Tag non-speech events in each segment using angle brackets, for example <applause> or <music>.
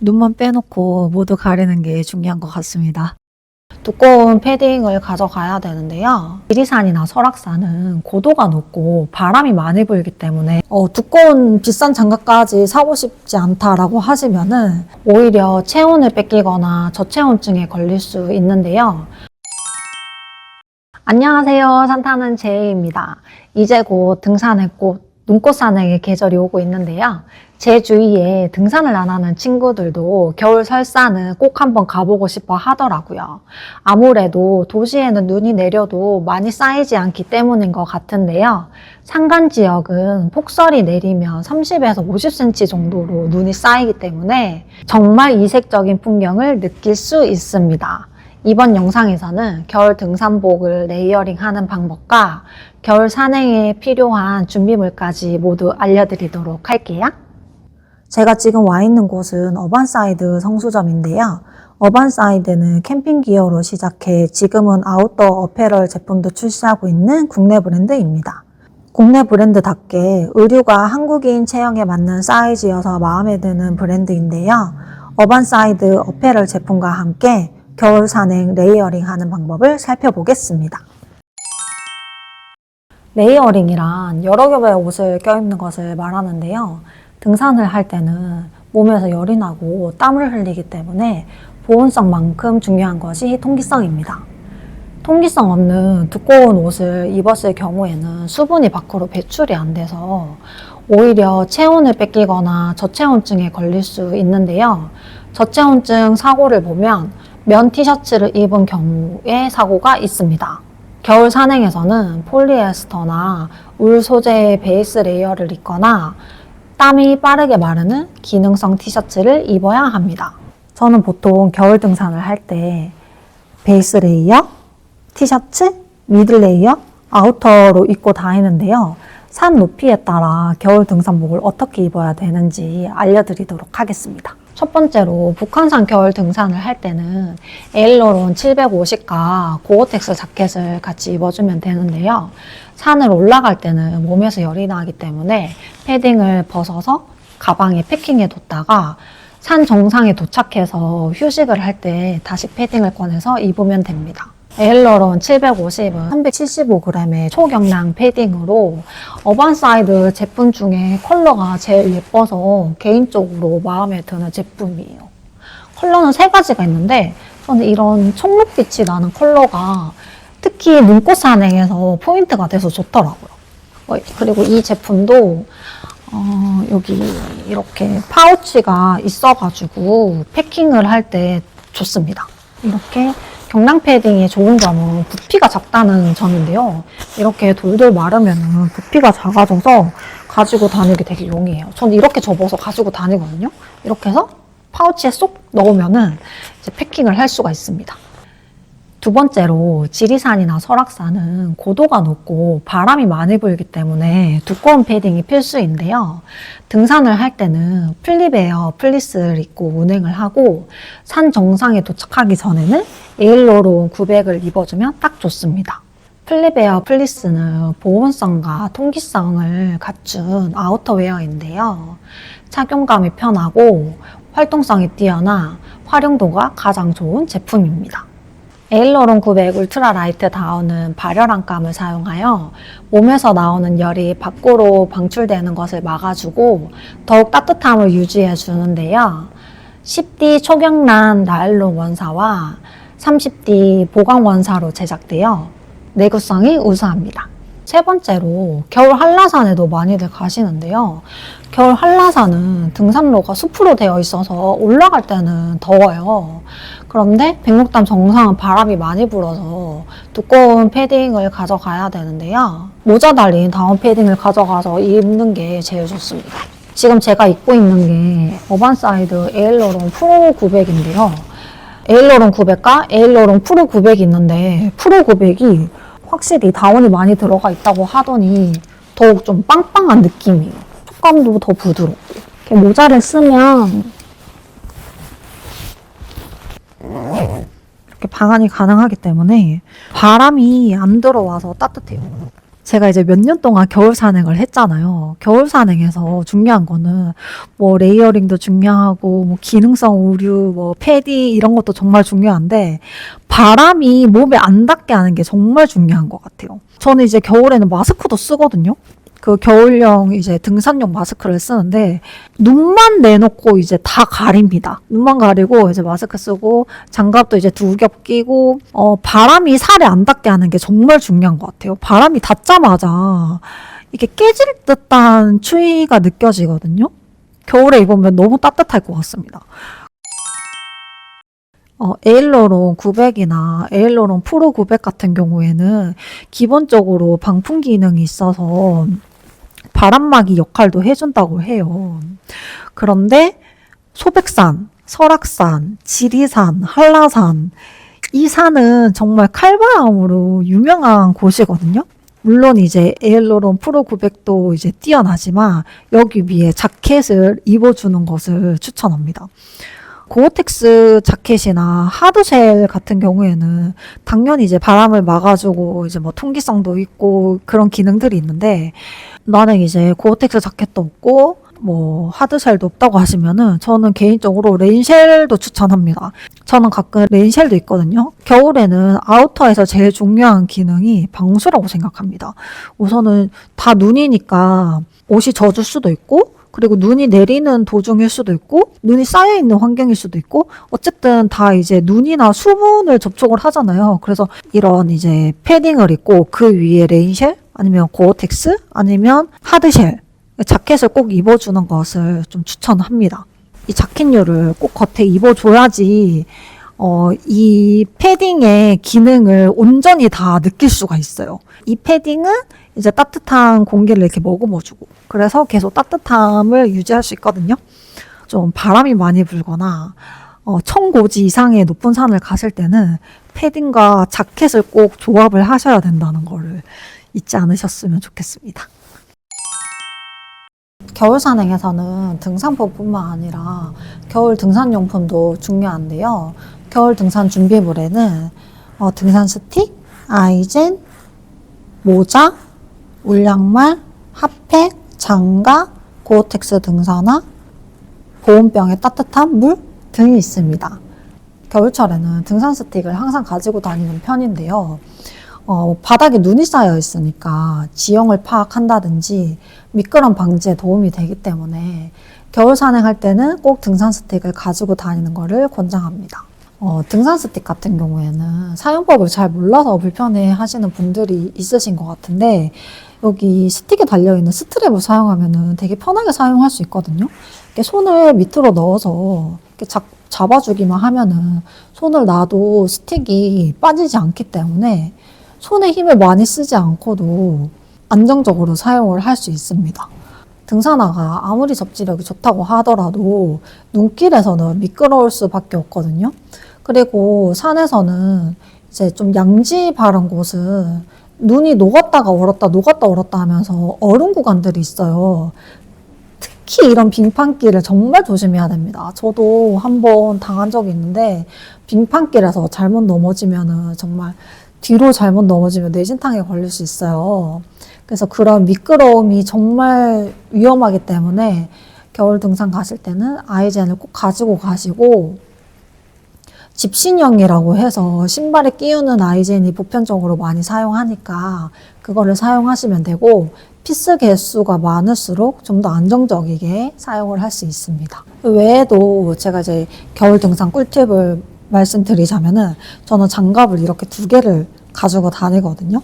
눈만 빼놓고 모두 가리는 게 중요한 것 같습니다. 두꺼운 패딩을 가져가야 되는데요. 지리산이나 설악산은 고도가 높고 바람이 많이 불기 때문에 어, 두꺼운 비싼 장갑까지 사고 싶지 않다라고 하시면은 오히려 체온을 뺏기거나 저체온증에 걸릴 수 있는데요. 안녕하세요. 산타는 제이입니다. 이제 곧 등산의 꽃, 눈꽃 산행의 계절이 오고 있는데요. 제 주위에 등산을 안 하는 친구들도 겨울 설산은 꼭 한번 가보고 싶어 하더라고요. 아무래도 도시에는 눈이 내려도 많이 쌓이지 않기 때문인 것 같은데요. 산간 지역은 폭설이 내리면 30에서 50cm 정도로 눈이 쌓이기 때문에 정말 이색적인 풍경을 느낄 수 있습니다. 이번 영상에서는 겨울 등산복을 레이어링 하는 방법과 겨울 산행에 필요한 준비물까지 모두 알려드리도록 할게요. 제가 지금 와 있는 곳은 어반사이드 성수점인데요. 어반사이드는 캠핑 기어로 시작해 지금은 아웃도어 어페럴 제품도 출시하고 있는 국내 브랜드입니다. 국내 브랜드답게 의류가 한국인 체형에 맞는 사이즈여서 마음에 드는 브랜드인데요. 어반사이드 어페럴 제품과 함께 겨울 산행 레이어링 하는 방법을 살펴보겠습니다. 레이어링이란 여러 겹의 옷을 껴입는 것을 말하는데요. 등산을 할 때는 몸에서 열이 나고 땀을 흘리기 때문에 보온성만큼 중요한 것이 통기성입니다. 통기성 없는 두꺼운 옷을 입었을 경우에는 수분이 밖으로 배출이 안 돼서 오히려 체온을 뺏기거나 저체온증에 걸릴 수 있는데요. 저체온증 사고를 보면 면 티셔츠를 입은 경우에 사고가 있습니다. 겨울 산행에서는 폴리에스터나 울 소재의 베이스 레이어를 입거나 땀이 빠르게 마르는 기능성 티셔츠를 입어야 합니다. 저는 보통 겨울 등산을 할 때 베이스 레이어, 티셔츠, 미들 레이어, 아우터로 입고 다니는데요. 산 높이에 따라 겨울 등산복을 어떻게 입어야 되는지 알려드리도록 하겠습니다. 첫 번째로 북한산 겨울 등산을 할 때는 에일러론 750과 고어텍스 자켓을 같이 입어주면 되는데요. 산을 올라갈 때는 몸에서 열이 나기 때문에 패딩을 벗어서 가방에 패킹해 뒀다가 산 정상에 도착해서 휴식을 할 때 다시 패딩을 꺼내서 입으면 됩니다. 에일러론 750은 375g의 초경량 패딩으로 어반사이드 제품 중에 컬러가 제일 예뻐서 개인적으로 마음에 드는 제품이에요. 컬러는 세 가지가 있는데 저는 이런 청록빛이 나는 컬러가 특히 눈꽃 산행에서 포인트가 돼서 좋더라고요. 어, 그리고 이 제품도 어, 여기 이렇게 파우치가 있어가지고 패킹을 할 때 좋습니다. 이렇게 경량 패딩이 좋은 점은 부피가 작다는 점인데요. 이렇게 돌돌 마르면 부피가 작아져서 가지고 다니기 되게 용이해요. 전 이렇게 접어서 가지고 다니거든요. 이렇게 해서 파우치에 쏙 넣으면은 이제 패킹을 할 수가 있습니다. 두 번째로 지리산이나 설악산은 고도가 높고 바람이 많이 불기 때문에 두꺼운 패딩이 필수인데요. 등산을 할 때는 플립에어 플리스를 입고 운행을 하고 산 정상에 도착하기 전에는 에일로론 900을 입어주면 딱 좋습니다. 플립에어 플리스는 보온성과 통기성을 갖춘 아우터웨어인데요. 착용감이 편하고 활동성이 뛰어나 활용도가 가장 좋은 제품입니다. 에일러론 900 울트라 라이트 다운은 발열한 감을 사용하여 몸에서 나오는 열이 밖으로 방출되는 것을 막아주고 더욱 따뜻함을 유지해 주는데요. 10D 초경란 나일론 원사와 30D 보강 원사로 제작되어 내구성이 우수합니다. 세 번째로 겨울 한라산에도 많이들 가시는데요. 겨울 한라산은 등산로가 숲으로 되어 있어서 올라갈 때는 더워요. 그런데 백록담 정상은 바람이 많이 불어서 두꺼운 패딩을 가져가야 되는데요. 모자 달린 다운 패딩을 가져가서 입는 게 제일 좋습니다. 지금 제가 입고 있는 게 어반사이드 에일러론 프로 900인데요. 에일러론 900과 에일러론 프로 900이 있는데 프로 900이 확실히 다운이 많이 들어가 있다고 하더니 더욱 좀 빵빵한 느낌이에요. 촉감도 더 부드럽고. 이렇게 모자를 쓰면 이렇게 방한이 가능하기 때문에 바람이 안 들어와서 따뜻해요. 제가 이제 몇 년 동안 겨울 산행을 했잖아요. 겨울 산행에서 중요한 거는 뭐 레이어링도 중요하고 뭐 기능성 의류, 뭐 패디 이런 것도 정말 중요한데 바람이 몸에 안 닿게 하는 게 정말 중요한 것 같아요. 저는 이제 겨울에는 마스크도 쓰거든요. 그 겨울용 이제 등산용 마스크를 쓰는데 눈만 내놓고 이제 다 가립니다. 눈만 가리고 이제 마스크 쓰고 장갑도 이제 두 겹 끼고 어 바람이 살에 안 닿게 하는 게 정말 중요한 것 같아요. 바람이 닿자마자 이게 깨질 듯한 추위가 느껴지거든요. 겨울에 입으면 너무 따뜻할 것 같습니다. 어, 에일러론 900이나 에일러론 프로 900 같은 경우에는 기본적으로 방풍 기능이 있어서 바람막이 역할도 해준다고 해요. 그런데 소백산, 설악산, 지리산, 한라산 이 산은 정말 칼바람으로 유명한 곳이거든요. 물론 이제 에일로론 프로 900도 이제 뛰어나지만 여기 위에 자켓을 입어주는 것을 추천합니다. 고어텍스 자켓이나 하드쉘 같은 경우에는 당연히 이제 바람을 막아주고 이제 뭐 통기성도 있고 그런 기능들이 있는데 나는 이제 고어텍스 자켓도 없고 뭐 하드쉘도 없다고 하시면은 저는 개인적으로 레인쉘도 추천합니다. 저는 가끔 레인쉘도 있거든요. 겨울에는 아우터에서 제일 중요한 기능이 방수라고 생각합니다. 우선은 다 눈이니까 옷이 젖을 수도 있고 그리고 눈이 내리는 도중일 수도 있고 눈이 쌓여 있는 환경일 수도 있고 어쨌든 다 이제 눈이나 수분을 접촉을 하잖아요. 그래서 이런 이제 패딩을 입고 그 위에 레인쉘 아니면 고어텍스 아니면 하드쉘 자켓을 꼭 입어주는 것을 좀 추천합니다. 이 자켓류를 꼭 겉에 입어줘야지 어, 이 패딩의 기능을 온전히 다 느낄 수가 있어요. 이 패딩은 이제 따뜻한 공기를 이렇게 머금어주고 그래서 계속 따뜻함을 유지할 수 있거든요. 좀 바람이 많이 불거나 어, 청고지 이상의 높은 산을 가실 때는 패딩과 자켓을 꼭 조합을 하셔야 된다는 거를 잊지 않으셨으면 좋겠습니다. 겨울 산행에서는 등산복뿐만 아니라 겨울 등산용품도 중요한데요. 겨울 등산 준비물에는 어, 등산 스틱, 아이젠, 모자, 울양말, 핫팩, 장갑, 고어텍스 등산화, 보온병에 따뜻한 물 등이 있습니다. 겨울철에는 등산 스틱을 항상 가지고 다니는 편인데요. 어, 바닥에 눈이 쌓여 있으니까 지형을 파악한다든지 미끄럼 방지에 도움이 되기 때문에 겨울 산행할 때는 꼭 등산 스틱을 가지고 다니는 것을 권장합니다. 어, 등산 스틱 같은 경우에는 사용법을 잘 몰라서 불편해 하시는 분들이 있으신 것 같은데 여기 스틱에 달려있는 스트랩을 사용하면 되게 편하게 사용할 수 있거든요. 이렇게 손을 밑으로 넣어서 이렇게 잡, 잡아주기만 하면은 손을 놔도 스틱이 빠지지 않기 때문에 손에 힘을 많이 쓰지 않고도 안정적으로 사용을 할 수 있습니다. 등산화가 아무리 접지력이 좋다고 하더라도 눈길에서는 미끄러울 수밖에 없거든요. 그리고 산에서는 이제 좀 양지 바른 곳은 눈이 녹았다가 얼었다, 녹았다 얼었다 하면서 얼음 구간들이 있어요. 특히 이런 빙판길을 정말 조심해야 됩니다. 저도 한번 당한 적이 있는데 빙판길에서 잘못 넘어지면은 정말 뒤로 잘못 넘어지면 뇌진탕에 걸릴 수 있어요. 그래서 그런 미끄러움이 정말 위험하기 때문에 겨울 등산 가실 때는 아이젠을 꼭 가지고 가시고 집신형이라고 해서 신발에 끼우는 아이젠이 보편적으로 많이 사용하니까 그거를 사용하시면 되고 피스 개수가 많을수록 좀 더 안정적이게 사용을 할 수 있습니다. 그 외에도 제가 이제 겨울 등산 꿀팁을 말씀드리자면은 저는 장갑을 이렇게 두 개를 가지고 다니거든요.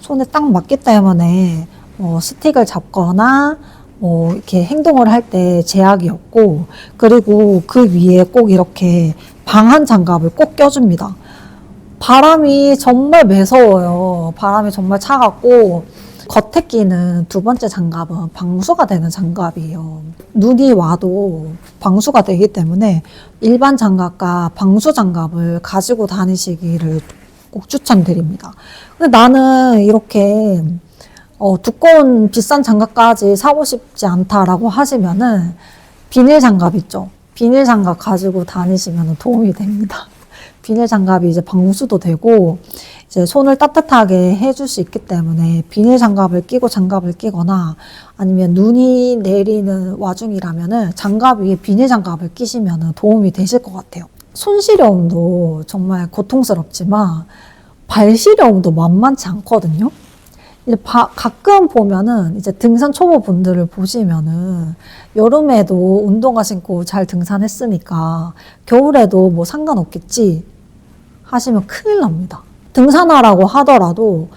손에 딱 맞기 때문에 뭐 스틱을 잡거나 뭐 이렇게 행동을 할 때 제약이 없고 그리고 그 위에 꼭 이렇게 방한 장갑을 꼭 껴줍니다. 바람이 정말 매서워요. 바람이 정말 차갑고 겉에 끼는 두 번째 장갑은 방수가 되는 장갑이에요. 눈이 와도 방수가 되기 때문에 일반 장갑과 방수 장갑을 가지고 다니시기를 꼭 추천드립니다. 근데 나는 이렇게 어, 두꺼운 비싼 장갑까지 사고 싶지 않다라고 하시면은 비닐 장갑 있죠. 비닐 장갑 가지고 다니시면 도움이 됩니다. <laughs> 비닐 장갑이 이제 방수도 되고 이제 손을 따뜻하게 해줄 수 있기 때문에 비닐 장갑을 끼고 장갑을 끼거나 아니면 눈이 내리는 와중이라면은 장갑 위에 비닐 장갑을 끼시면 도움이 되실 것 같아요. 손 시려움도 정말 고통스럽지만 발 시려움도 만만치 않거든요. 이제 바- 가끔 보면은 이제 등산 초보 분들을 보시면은 여름에도 운동화 신고 잘 등산했으니까 겨울에도 뭐 상관없겠지 하시면 큰일 납니다. 등산화라고 하더라도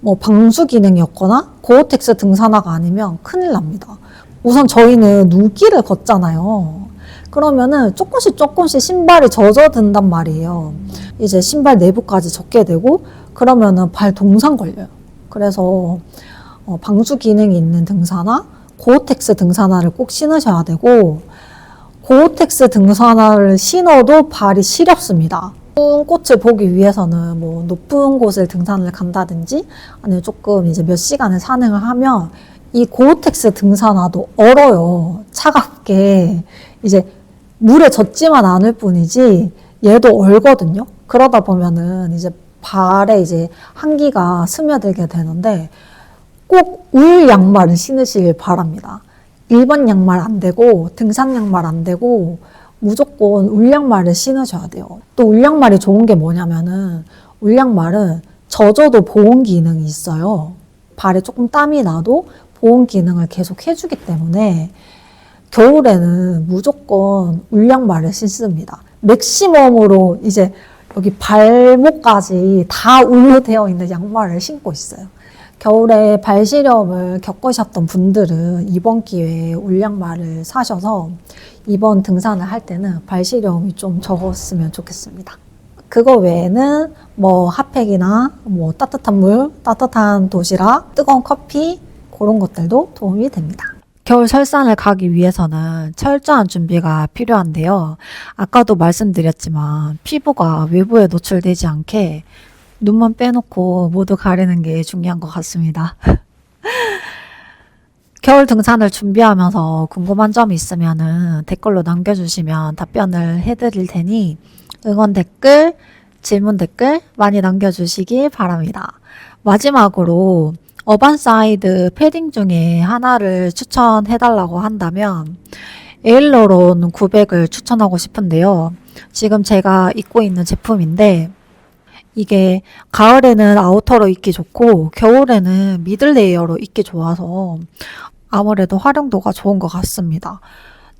뭐 방수 기능이 없거나 고어텍스 등산화가 아니면 큰일 납니다. 우선 저희는 눈길을 걷잖아요. 그러면은 조금씩 조금씩 신발이 젖어든단 말이에요. 이제 신발 내부까지 젖게 되고 그러면은 발 동상 걸려요. 그래서 어, 방수 기능이 있는 등산화, 고어텍스 등산화를 꼭 신으셔야 되고 고어텍스 등산화를 신어도 발이 시렵습니다. 높은 꽃을 보기 위해서는 뭐 높은 곳을 등산을 간다든지 아니면 조금 이제 몇 시간을 산행을 하면 이 고어텍스 등산화도 얼어요. 차갑게 이제 물에 젖지만 않을 뿐이지 얘도 얼거든요. 그러다 보면은 이제 발에 이제 한기가 스며들게 되는데 꼭 울 양말을 신으시길 바랍니다. 일반 양말 안 되고 등산 양말 안 되고 무조건 울 양말을 신으셔야 돼요. 또 울 양말이 좋은 게 뭐냐면은 울 양말은 젖어도 보온 기능이 있어요. 발에 조금 땀이 나도 보온 기능을 계속 해주기 때문에 겨울에는 무조건 울 양말을 신습니다. 맥시멈으로 이제 여기 발목까지 다 울로 되어 있는 양말을 신고 있어요. 겨울에 발 시렵을 겪으셨던 분들은 이번 기회에 울 양말을 사셔서 이번 등산을 할 때는 발 시려움이 좀 적었으면 좋겠습니다. 그거 외에는 뭐 핫팩이나 뭐 따뜻한 물, 따뜻한 도시락, 뜨거운 커피 그런 것들도 도움이 됩니다. 겨울 설산을 가기 위해서는 철저한 준비가 필요한데요. 아까도 말씀드렸지만 피부가 외부에 노출되지 않게 눈만 빼놓고 모두 가리는 게 중요한 것 같습니다. <laughs> 겨울 등산을 준비하면서 궁금한 점이 있으면은 댓글로 남겨주시면 답변을 해드릴 테니 응원 댓글, 질문 댓글 많이 남겨주시기 바랍니다. 마지막으로 어반사이드 패딩 중에 하나를 추천해달라고 한다면 에일러론 900을 추천하고 싶은데요. 지금 제가 입고 있는 제품인데 이게 가을에는 아우터로 입기 좋고 겨울에는 미들 레이어로 입기 좋아서 아무래도 활용도가 좋은 것 같습니다.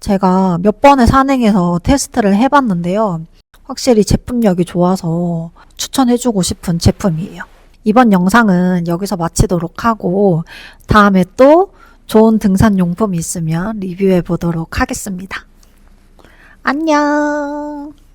제가 몇 번의 산행에서 테스트를 해봤는데요. 확실히 제품력이 좋아서 추천해주고 싶은 제품이에요. 이번 영상은 여기서 마치도록 하고 다음에 또 좋은 등산 용품이 있으면 리뷰해 보도록 하겠습니다. 안녕!